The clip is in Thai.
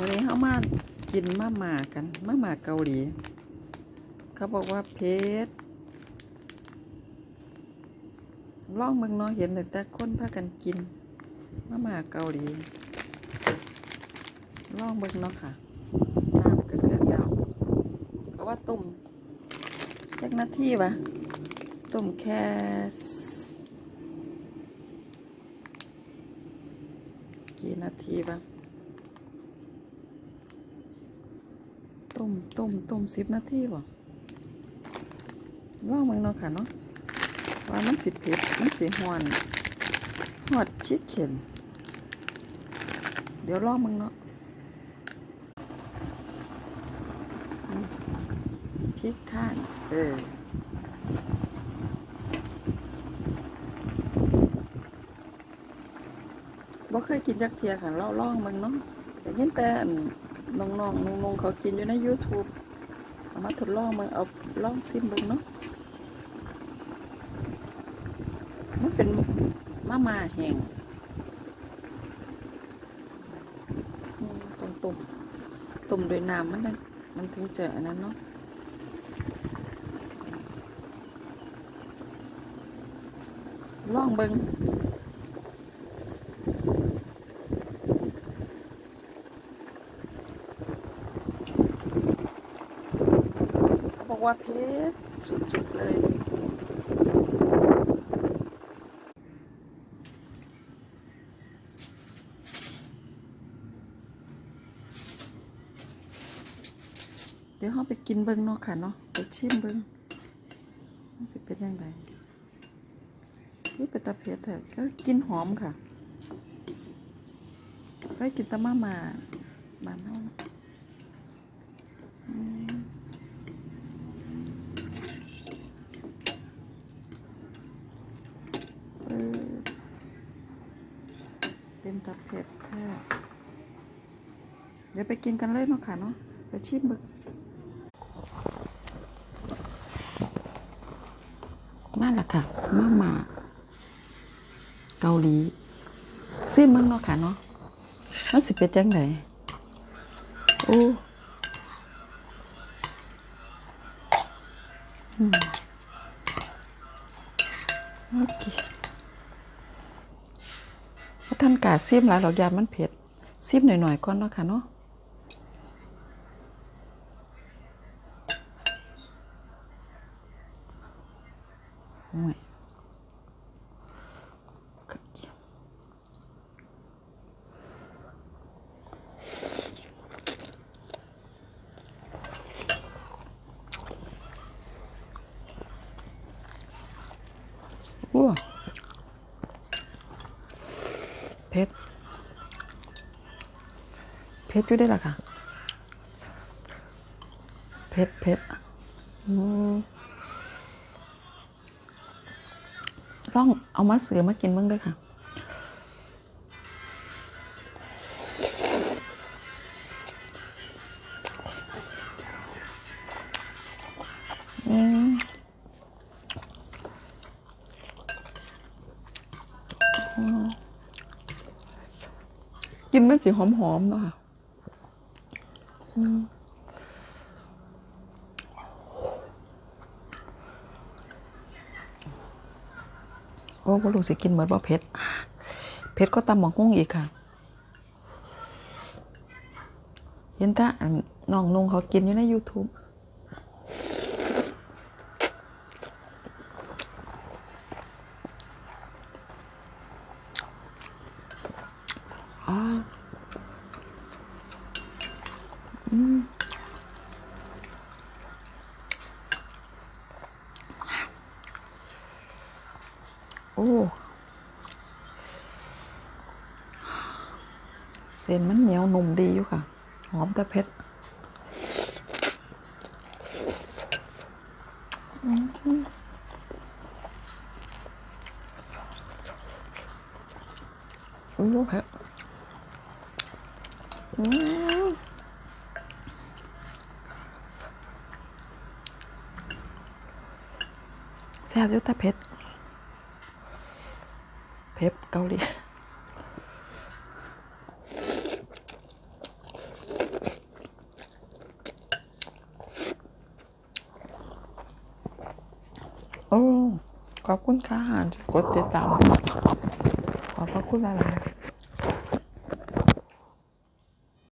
วันนี้เขามากินมาม่ากันมาม่าเกาหลี เขาบอกว่าเพชรลองเมืองเนาะเห็นแต่แต่คนพากันกินมาม่าเกาหลีลองเบิ่งเนาะค่ะน้ำกระเดือดแล้วเขาว่าต้มจักนาทีวะต้มแค่กี่นาทีวะ ต้มต้มต้มสิบนาทีบ่ลองเบิ่งเนาะค่ะเนาะว่ามันสิเผ็ดมันสิหวนฮอดชิคเก้นเดี๋ยวลองเบิ่งเนาะพริกข้างเออบ่เคยกินจักเทียค่ะลองลองมึงเนาะแต่ยินแต่ นน้องๆนุ่งๆเขากินอยู่ใน YouTube เอามาทดลองมึงเอาลองซิมเบิ่งเนาะมันเป็นมาม่าแห้งต้องต้มต้มด้วยน้ำมันมันถึงจะอันนั้นเนาะลองเบิงเขาบอก ว่าเพชรสุดๆเลยเดี๋ยวเราไปกินเบิงเนาะค่ะเนาะไปชิมเบิงมันสิเป็นยังไงนี่เป็นตาเผ็ดแต่ก็กินหอมค่ะก็กินตะมามาบานเท่านะอืมเออ เป็นตาเผ็ดแท้เดี๋ยวไปกินกันเลยเนาะค่ะเนาะไปชิมบึก นั่นแหละค่ะ มามาเกาหลีซิมมึงเนาะค่ะเนาะมันสิเป็นจังไดโอ้โอเค ว่าท่านกาซิมหลายหรอกยามันเผ็ดซิมหน่อยๆก่อนเนาะค่ะเนาะอ้ย อ้วเพ ชรเพชรอยู่ได้หรอคะเพชรเพชรร่องเอามาเสือมากินบ้างด้วยค่ะ กินมันสีหอมๆเนาะค่ะโอ้บ่รู้สิกินเหมือนบ่เผ็ดเผ็ดก็ตำหมองกุ้งอีกค่ะเห็นถ้าน้องนุงเขากินอยู่ใน YouTube อ๋ออืม โอ้ เส้นมันเหนียวนุ่มดีอยู่ค่ะ หอมแต่เผ็ดอืมอืมเผ็ดอืม ซ่บยุทธเพชรเพชรเกาหลีโอ้ขอบคุณค่ะกดติดตามขอบพระคุณหลาย